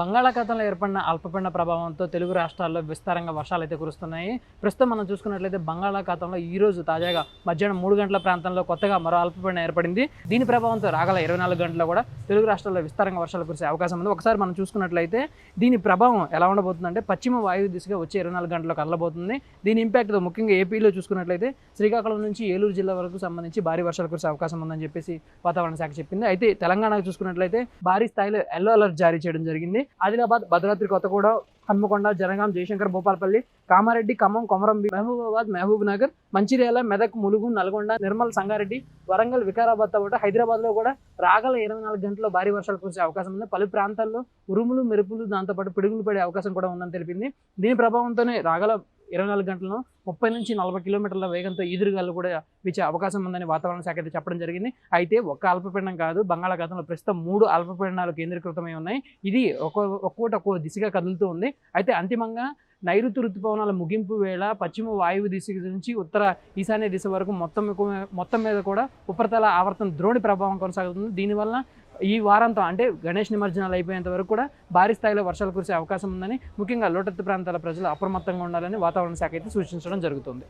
బంగాళాఖాతంలో ఏర్పడిన అల్పపీడన ప్రభావంతో తెలుగు రాష్ట్రాల్లో విస్తారంగా వర్షాలు అయితే కురుస్తున్నాయి. ప్రస్తుతం మనం చూసుకున్నట్లయితే బంగాళాఖాతంలో ఈ రోజు తాజాగా మధ్యాహ్నం మూడు గంటల ప్రాంతంలో కొత్తగా మరో అల్పపీడనం ఏర్పడింది. దీని ప్రభావంతో రాగల ఇరవై నాలుగు గంటల్లో కూడా తెలుగు రాష్ట్రాల్లో విస్తారంగా వర్షాలు కురిసే అవకాశం ఉంది. ఒకసారి మనం చూసుకున్నట్లయితే దీని ప్రభావం ఎలా ఉండబోతుందంటే పశ్చిమ వాయువు దిశగా వచ్చే ఇరవై నాలుగు గంటల్లో కదలబోతుంది. దీని ఇంపాక్ట్తో ముఖ్యంగా ఏపీలో చూసుకున్నట్లయితే శ్రీకాకుళం నుంచి ఏలూరు జిల్లా వరకు సంబంధించి భారీ వర్షాలు కురిసే అవకాశం ఉందని చెప్పేసి వాతావరణ శాఖ చెప్పింది. అయితే తెలంగాణకు చూసుకున్నట్లయితే భారీ స్థాయిలో ఎల్లో అలర్ట్ జారీ చేయడం జరిగింది. ఆదిలాబాద్ భద్రాద్రి కొత్తగూడ హన్మకొండ జనగాం జయశంకర్ భూపాలపల్లి కామారెడ్డి ఖమ్మం కొమరం మహబూబాబాద్ మహబూబ్ నగర్ మంచిర్యాల మెదక్ ములుగు నల్గొండ నిర్మల్ సంగారెడ్డి వరంగల్ వికారాబాద్తో పాటు హైదరాబాద్లో కూడా రాగల ఇరవై నాలుగు గంటల్లో భారీ వర్షాలు కురిసే అవకాశం ఉంది. పలు ప్రాంతాల్లో ఉరుములు మెరుపులు దాంతోపాటు పిడుగులు పడే అవకాశం కూడా ఉందని తెలిపింది. దీని ప్రభావంతోనే రాగల ఇరవై నాలుగు గంటల్లో ముప్పై నుంచి నలభై కిలోమీటర్ల వేగంతో ఈదురుగాలు కూడా వీచే అవకాశం ఉందని వాతావరణ శాఖ అయితే చెప్పడం జరిగింది. అయితే ఒక్క అల్పపీడనం కాదు బంగాళాఖాతంలో ప్రస్తుతం మూడు అల్పపీడనాలు కేంద్రీకృతమై ఉన్నాయి. ఇది ఒక్కో ఒక్కోటి ఒక్కో దిశగా కదులుతూ ఉంది. అయితే అంతిమంగా నైరుతి ఋతుపవనాల ముగింపు వేళ పశ్చిమ వాయువు దిశ నుంచి ఉత్తర ఈశాన్య దిశ వరకు మొత్తం మొత్తం మీద కూడా ఉపరితల ఆవర్తన ద్రోణి ప్రభావం కొనసాగుతుంది. దీనివల్ల ఈ వారాంతం అంటే గణేష్ నిమజ్జనాలు అయిపోయేంత వరకు కూడా భారీ స్థాయిలో వర్షాలు కురిసే అవకాశం ఉందని ముఖ్యంగా లోటత్తు ప్రాంతాల ప్రజలు అప్రమత్తంగా ఉండాలని వాతావరణ శాఖ అయితే సూచించడం జరుగుతుంది.